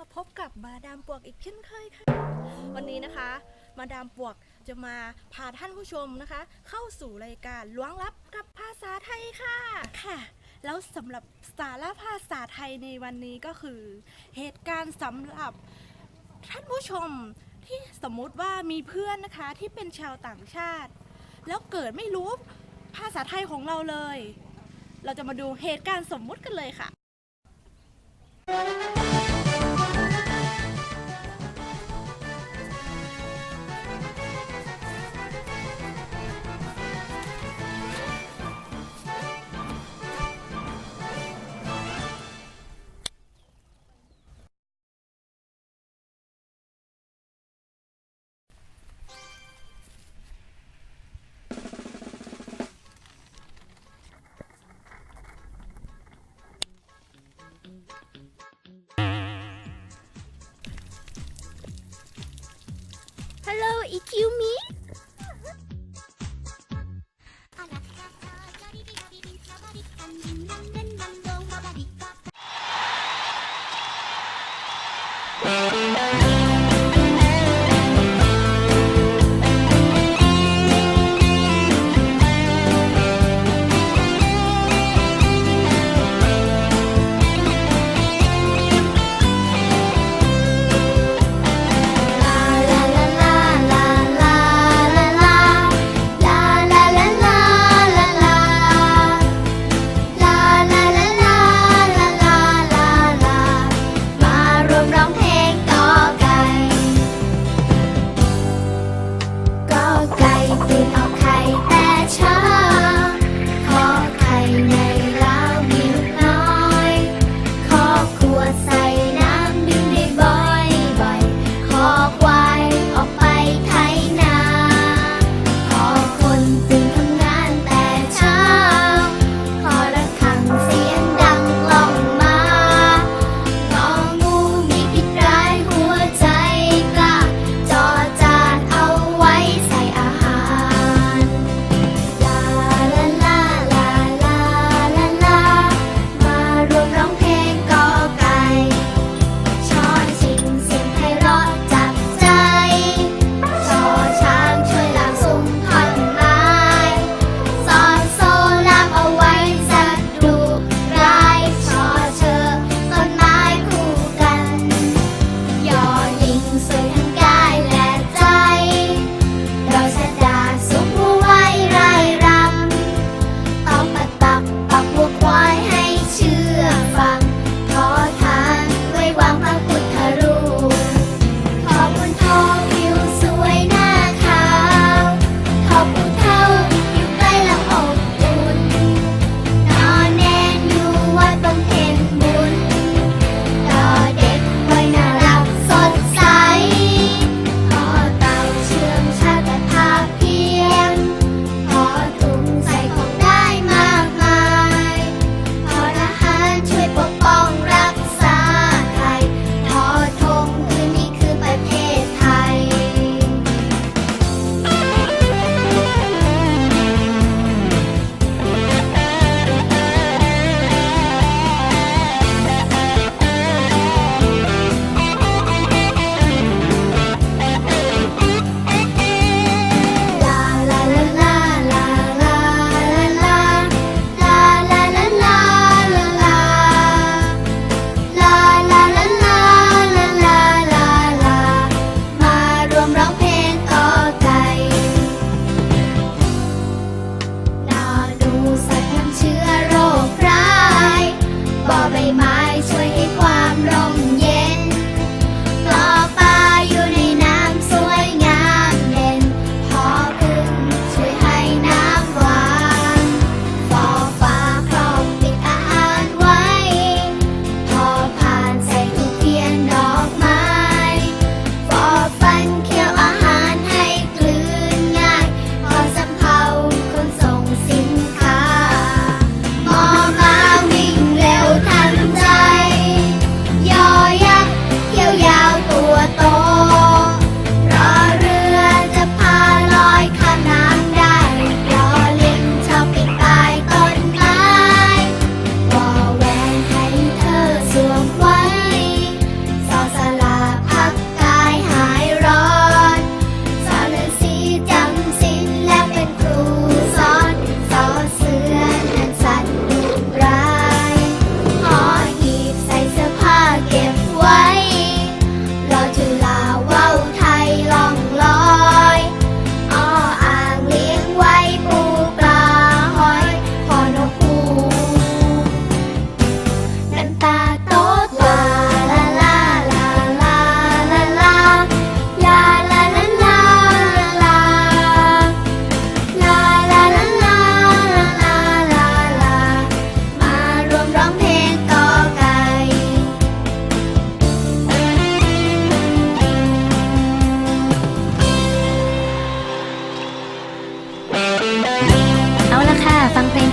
มาพบกับมาดามปวกอีกเช่นเคยค่ะ วันนี้นะคะ มาดามปวกจะมาพาท่านผู้ชมนะคะ เข้าสู่รายการล้วงลับกับภาษาไทยค่ะค่ะ แล้วสำหรับสาระภาษาไทยในวันนี้ก็คือ เหตุการณ์สำหรับท่านผู้ชมที่สมมุติว่ามีเพื่อนนะคะที่เป็นชาวต่างชาติ แล้วเกิดไม่รู้ภาษาไทยของเราเลย เราจะมาดูเหตุการณ์สมมุติกันเลยค่ะ IQ me?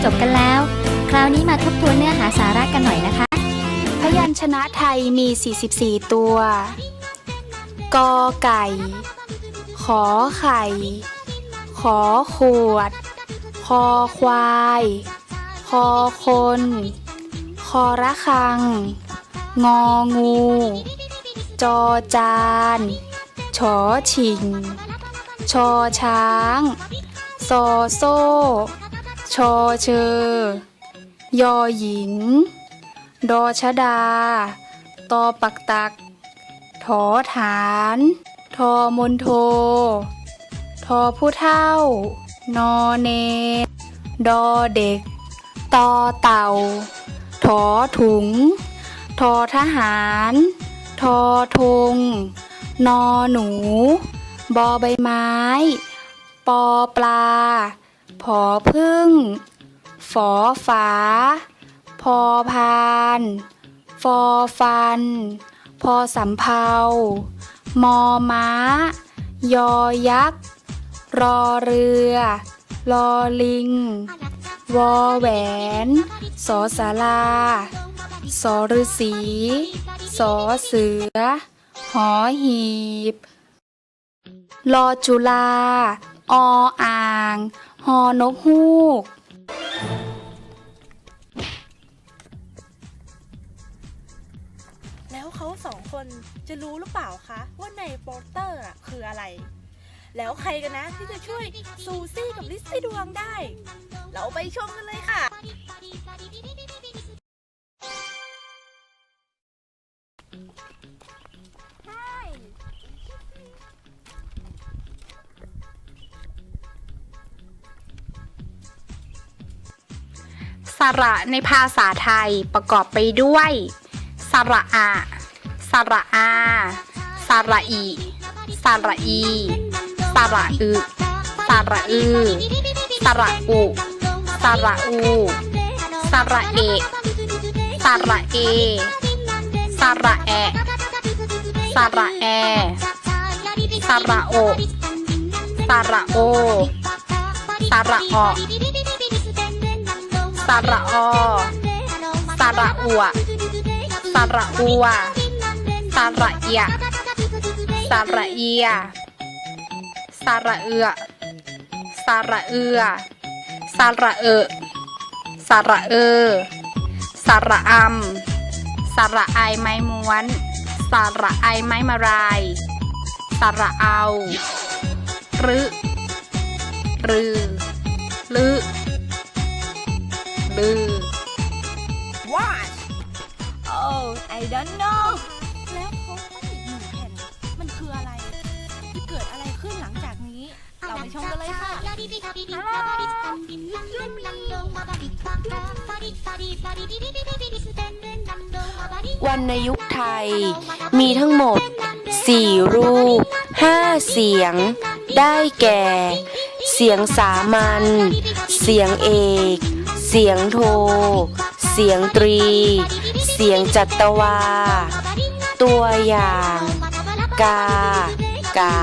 จบกันแล้ว คราวนี้มาทบทวนเนื้อหาสาระกันหน่อยนะคะ พยัญชนะไทยมี 44 ตัว กอไก่ ขอไข่ ขอขวด คอควาย คอคน คอระคัง งองู จอจานชอชิง ชอช้าง ซอโซ่ ชอเชอยอหญิง ดอชดา ตอปักตัก ถอฐาน ทอมนโท ทอผู้เท่า นอเน ดอเด็ก ตอเต่า ถอถุง ทอทหาร ทอธง นอหนู บอใบไม้ ปอปลา ผอพึ่ง ฝอฝา พอพาน ฟอฟัน พอสำเภามอม้า ยอยักษ์ รอเรือลอลิง วอแหวน สอสาราสอฤษีสอเสือ หอหีบ ลอจุลา ออ่าง ฮอนกฮูก แล้วเขาสองคนจะรู้หรือเปล่าคะว่าในโปสเตอร์อะคืออะไร แล้วใครกันนะที่จะช่วยซูซี่กับลิซซี่ดวงได้ เราไปชมกันเลยค่ะ ระในภาษาไทยประกอบไปด้วย สระอะ สระอา สระอี สระอี สระอึ สระอือ สระอุ สระอู สระเอกสระเอ สระแอ สระแอ สระโอ สระโอ สระออ สระอสระอัวสระอัวสระเอียสระเอียสระเอือสระเอือสระเออสระเออสระอำสระไอไม้ม้วนสระไอไม้มาลายสระเอารึรือลือ ลือ What Oh I don't know แล้วโปสเตอร์อีกหนึ่งแผ่น มันคืออะไรจะเกิดอะไรขึ้นหลังจากนี้ เราไปชมกันเลยค่ะ วรรณยุกต์ไทย มีทั้งหมด 4 รูป 5 เสียง ได้แก่ เสียงสามัญ เสียงเอกเสียงโท เสียงตรี เสียงจัตวา ตัวอย่าง กา กา